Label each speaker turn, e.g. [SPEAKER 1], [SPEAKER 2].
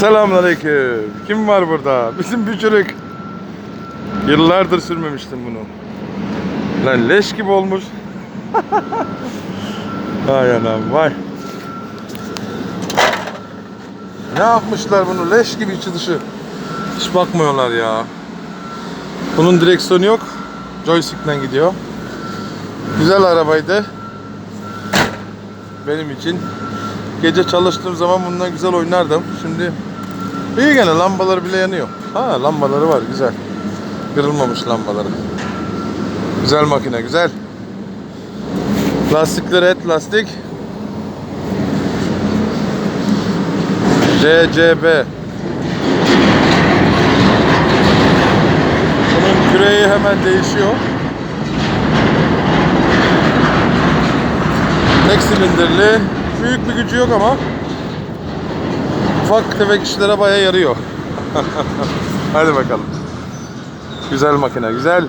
[SPEAKER 1] Selamünaleyküm. Kim var burada? Bizim bücürük. Yıllardır sürmemiştim bunu. Lan leş gibi olmuş. Vay anam vay. Ne yapmışlar bunu leş gibi içi dışı. Hiç bakmıyorlar ya. Bunun direksiyonu yok. Joystick'ten gidiyor. Güzel arabaydı. Benim için. Gece çalıştığım zaman bundan güzel oynardım. Şimdi iyi gene lambaları bile yanıyor. Ha lambaları var güzel. Kırılmamış lambaları. Güzel makine güzel. Lastikleri et lastik. JCB. Bunun küreği hemen değişiyor. Tek silindirli. Büyük bir gücü yok ama ufak tefek işlere baya yarıyor. Hadi bakalım. Güzel makine, güzel.